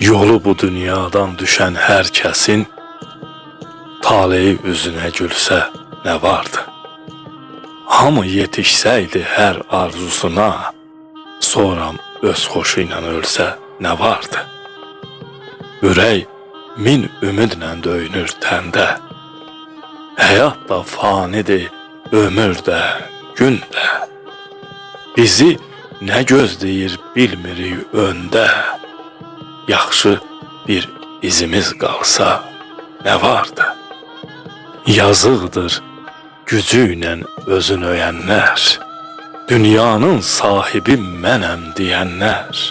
Yolu bu dünyadan düşen herkesin taleyi üzüne gülse ne vardı? Hamı yetişseydi her arzusuna, sonra öz xoşuyla ölse ne vardı? Ürək min ümidlə döyünür təndə. Həyat da fanidir, ömür də, gün də. Bizi nə gözləyir bilmirik öndə. Yaxşı bir izimiz qalsa nə vardı? Yazıqdır gücü ilə özün öyənlər. Dünyanın sahibi mənəm deyənlər.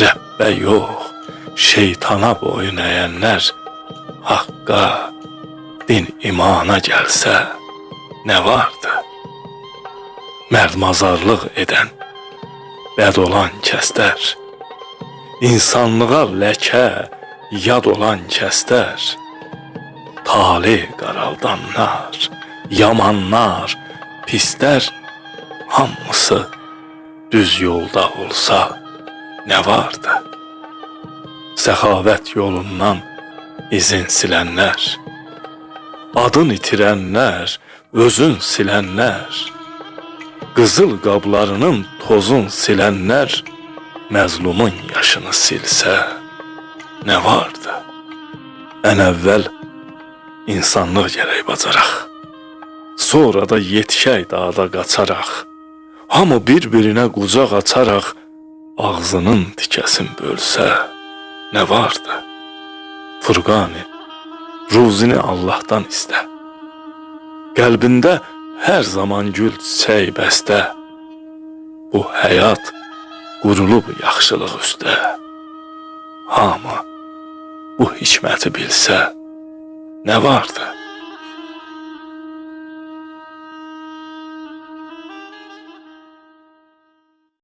Rəbbə yox, şeytana boyun əyənlər. Haqqa, din imana gəlsə nə vardı? Mərdmazarlıq edən, bəd olan kəslər, insanlığa ləkə, yad olan kəslər, tali qaraldanlar, yamanlar, pislər, hamısı düz yolda olsa nə vardı? Səxavət yolundan izin silənlər, adın itirənlər, özün silənlər, qızıl qablarının tozun silənlər, məzlumun yaşını silsə nə vardı? Ən əvvəl insanlıq gərək bacaraq. Sonra da yetişək dağda qaçaraq. Hamı bir-birinə qucaq açaraq ağzının tikəsin bölsə nə vardı? Furqani, ruzini Allah'tan istə. Qəlbində hər zaman gül çiçək bəstə. Bu həyat qurulub yaxşılıq üstə. Hamı bu hikməti bilsə nə vardı?